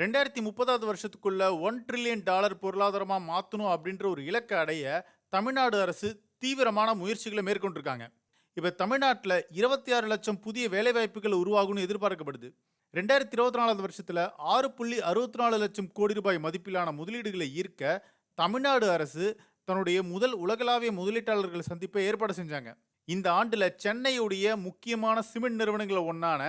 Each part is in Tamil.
ரெண்டாயிரத்தி முப்பதாவது வருஷத்துக்குள்ள ஒன் ட்ரில்லியன் டாலர் பொருளாதாரமாக மாற்றணும் அப்படின்ற ஒரு இலக்கை அடைய தமிழ்நாடு அரசு தீவிரமான முயற்சிகளை மேற்கொண்டிருக்காங்க. இப்போ தமிழ்நாட்டில் இருபத்தி ஆறு லட்சம் புதிய வேலைவாய்ப்புகள் உருவாகும்னு எதிர்பார்க்கப்படுது. ரெண்டாயிரத்தி இருபத்தி நாலாவது வருஷத்தில் ஆறு புள்ளி அறுபத்தி நாலு லட்சம் கோடி ரூபாய் மதிப்பிலான முதலீடுகளை ஈர்க்க தமிழ்நாடு அரசு தன்னுடைய முதல் உலகளாவிய முதலீட்டாளர்கள் சந்திப்பை ஏற்பாடு செஞ்சாங்க. இந்த ஆண்டில் சென்னையுடைய முக்கியமான சிமெண்ட் நிறுவனங்களில் ஒன்றான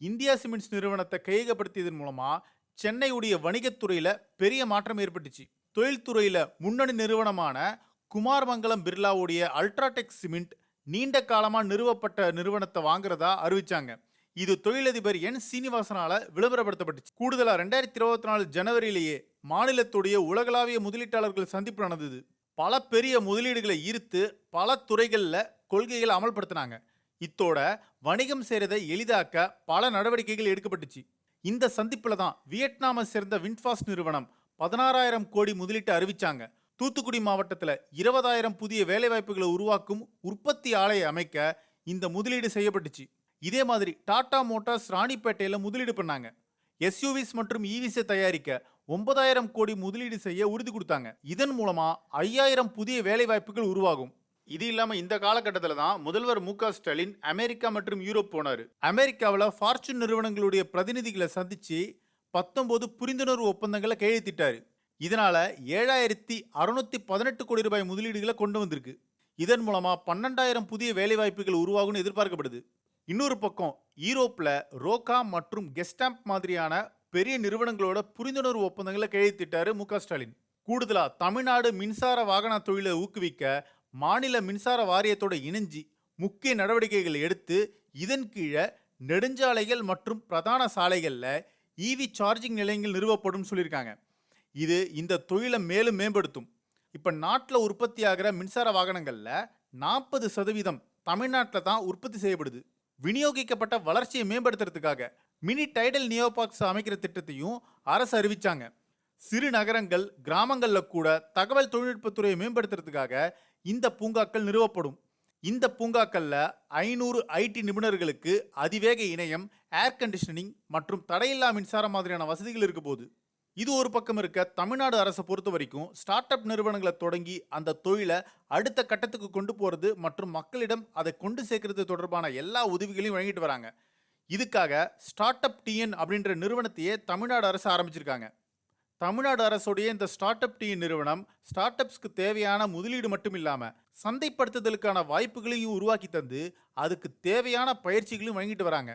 இந்தியா சிமெண்ட்ஸ் நிறுவனத்தை கையகப்படுத்தியதன் மூலமாக சென்னையுடைய வணிகத்துறையில் பெரிய மாற்றம் ஏற்பட்டுச்சு. தொழில்துறையில் முன்னணி நிறுவனமான குமார்மங்கலம் பிர்லாவுடைய அல்ட்ராடெக் சிமெண்ட் நீண்ட காலமாக நிறுவப்பட்ட நிறுவனத்தை வாங்குறதா அறிவிச்சாங்க. இது தொழிலதிபர் என். சீனிவாசனால விளம்பரப்படுத்தப்பட்டுச்சு. கூடுதலா ரெண்டாயிரத்தி இருபத்தி நாலு ஜனவரியிலேயே மாநிலத்துடைய உலகளாவிய முதலீட்டாளர்கள் சந்திப்பு நடந்தது. பல பெரிய முதலீடுகளை ஈர்த்து பல துறைகளில் கொள்கைகளை அமல்படுத்தினாங்க. இத்தோட வணிகம் செய்கிறதை எளிதாக்க பல நடவடிக்கைகள் எடுக்கப்பட்டுச்சு. இந்த சந்திப்பில் தான் வியட்நாமை சேர்ந்த வின்ஃபாஸ்ட் நிறுவனம் பதினாறாயிரம் கோடி முதலீட்டை அறிவிச்சாங்க. தூத்துக்குடி மாவட்டத்தில் இருபதாயிரம் புதிய வேலைவாய்ப்புகளை உருவாக்கும் உற்பத்தி ஆலையை அமைக்க இந்த முதலீடு செய்யப்பட்டுச்சு. இதே மாதிரி டாடா மோட்டார்ஸ் ராணிப்பேட்டையில் முதலீடு பண்ணாங்க. எஸ்யூவிஸ் மற்றும் இவிஸை தயாரிக்க ஒன்பதாயிரம் கோடி முதலீடு செய்ய உறுதி கொடுத்தாங்க. இதன் மூலமா ஐயாயிரம் புதிய வேலைவாய்ப்புகள் உருவாகும். இது இல்லாமல் இந்த காலகட்டத்தில் தான் முதல்வர் மு க ஸ்டாலின் அமெரிக்கா மற்றும் யூரோப் போனார். அமெரிக்காவில் ஃபார்ச்சூன் நிறுவனங்களுடைய பிரதிநிதிகளை சந்தித்து பத்தொம்போது புரிந்துணர்வு ஒப்பந்தங்களை கையெழுத்திட்டாரு. இதனால் ஏழாயிரத்தி அறுநூத்தி பதினெட்டு கோடி ரூபாய் முதலீடுகளை கொண்டு வந்திருக்கு. இதன் மூலமாக பன்னெண்டாயிரம் புதிய வேலைவாய்ப்புகள் உருவாகும்னு எதிர்பார்க்கப்படுது. இன்னொரு பக்கம் யூரோப்பில் ரோகா மற்றும் கெஸ்டாம்ப் மாதிரியான பெரிய நிறுவனங்களோட புரிந்துணர்வு ஒப்பந்தங்களை கையெழுத்திட்டாரு மு க ஸ்டாலின். கூடுதலாக தமிழ்நாடு மின்சார வாகன தொழிலை ஊக்குவிக்க மாநில மின்சார வாரியத்தோட இணைஞ்சி முக்கிய நடவடிக்கைகள் எடுத்து இதன் கீழே நெடுஞ்சாலைகள் மற்றும் பிரதான சாலைகளில் இவி சார்ஜிங் நிலையங்கள் நிறுவப்படும் சொல்லியிருக்காங்க. இது இந்த தொழிலை மேலும் மேம்படுத்தும். இப்போ நாட்டில் உற்பத்தி ஆகிற மின்சார வாகனங்களில் நாற்பது சதவீதம் தமிழ்நாட்டில் தான் உற்பத்தி செய்யப்படுது. விநியோகிக்கப்பட்ட வளர்ச்சியை மேம்படுத்துறதுக்காக மினி டைடல் நியோபாக்ஸ் அமைக்கிற திட்டத்தையும் அரசு அறிவித்தாங்க சிறு நகரங்கள் கிராமங்களில் கூட தகவல் தொழில்நுட்பத்துறையை மேம்படுத்துறதுக்காக இந்த பூங்காக்கள் நிறுவப்படும். இந்த பூங்காக்கள்ல ஐநூறு ஐடி நிபுணர்களுக்கு அதிவேக இணையம் ஏர் கண்டிஷனிங் மற்றும் தடையில்லா மின்சாரம் மாதிரியான வசதிகள் இருக்க போகுது. இது ஒரு பக்கம் இருக்க தமிழ்நாடு அரசை பொறுத்த வரைக்கும் ஸ்டார்ட் அப் நிறுவனங்களை தொடங்கி அந்த தொழிலை அடுத்த கட்டத்துக்கு கொண்டு போகிறது மற்றும் மக்களிடம் அதை கொண்டு சேர்க்கறது தொடர்பான எல்லா உதவிகளையும் வழங்கிட்டு வராங்க. இதுக்காக ஸ்டார்ட் அப் டிஎன் அப்படின்ற நிறுவனத்தையே தமிழ்நாடு அரசு ஆரம்பிச்சிருக்காங்க. தமிழ்நாடு அரசுடைய இந்த ஸ்டார்ட் அப் டீ நிறுவனம் ஸ்டார்ட் அப்ஸ்க்கு தேவையான முதலீடு மட்டும் இல்லாமல் சந்தைப்படுத்துதலுக்கான வாய்ப்புகளையும் உருவாக்கி தந்து அதுக்கு தேவையான பயிற்சிகளையும் வழங்கிட்டு வராங்க.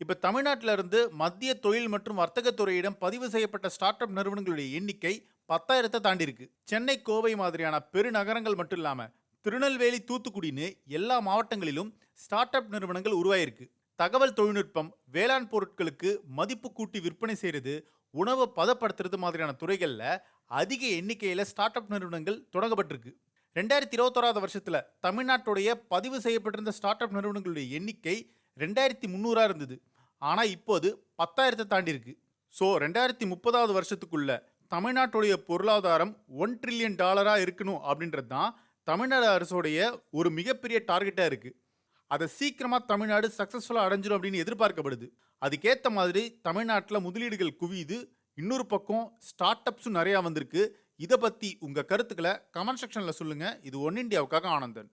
இப்போ தமிழ்நாட்டில இருந்து மத்திய தொழில் மற்றும் வர்த்தகத்துறையிடம் பதிவு செய்யப்பட்ட ஸ்டார்ட் அப் நிறுவனங்களுடைய எண்ணிக்கை பத்தாயிரத்தை தாண்டி இருக்கு சென்னை கோவை மாதிரியான பெருநகரங்கள் மட்டும் இல்லாமல் திருநெல்வேலி தூத்துக்குடின்னு எல்லா மாவட்டங்களிலும் ஸ்டார்ட் அப் நிறுவனங்கள் உருவாயிருக்கு. தகவல் தொழில்நுட்பம் வேளாண் பொருட்களுக்கு மதிப்பு கூட்டி விற்பனை செய்கிறது உணவை பதப்படுத்துறது மாதிரியான துறைகளில் அதிக எண்ணிக்கையில் ஸ்டார்ட் அப் நிறுவனங்கள் தொடங்கப்பட்டிருக்கு. ரெண்டாயிரத்தி இருபத்தோராவது வருஷத்தில் தமிழ்நாட்டுடைய பதிவு செய்யப்பட்டிருந்த ஸ்டார்ட் அப் நிறுவனங்களுடைய எண்ணிக்கை ரெண்டாயிரத்தி முந்நூறாக இருந்தது. ஆனால் இப்போது பத்தாயிரத்தை தாண்டி இருக்கு. ஸோ ரெண்டாயிரத்தி முப்பதாவது வருஷத்துக்குள்ள தமிழ்நாட்டுடைய பொருளாதாரம் ஒன் ட்ரில்லியன் டாலராக இருக்கணும் அப்படின்றது தான் தமிழ்நாடு அரசுடைய ஒரு மிகப்பெரிய டார்கெட்டாக இருக்குது அதை சீக்கிரமாக தமிழ்நாடு சக்ஸஸ்ஃபுல்லாக அடைஞ்சிடும் அப்படின்னு எதிர்பார்க்கப்படுது. அதுக்கேற்ற மாதிரி தமிழ்நாட்டில் முதலீடுகள் குவியுது. இன்னொரு பக்கம் ஸ்டார்ட் அப்ஸும் நிறையா வந்திருக்கு. இதை பற்றி உங்கள் கருத்துக்களை கமெண்ட் செக்ஷனில் சொல்லுங்கள் இது ஒன் இண்டியாவுக்காக ஆனந்தன்.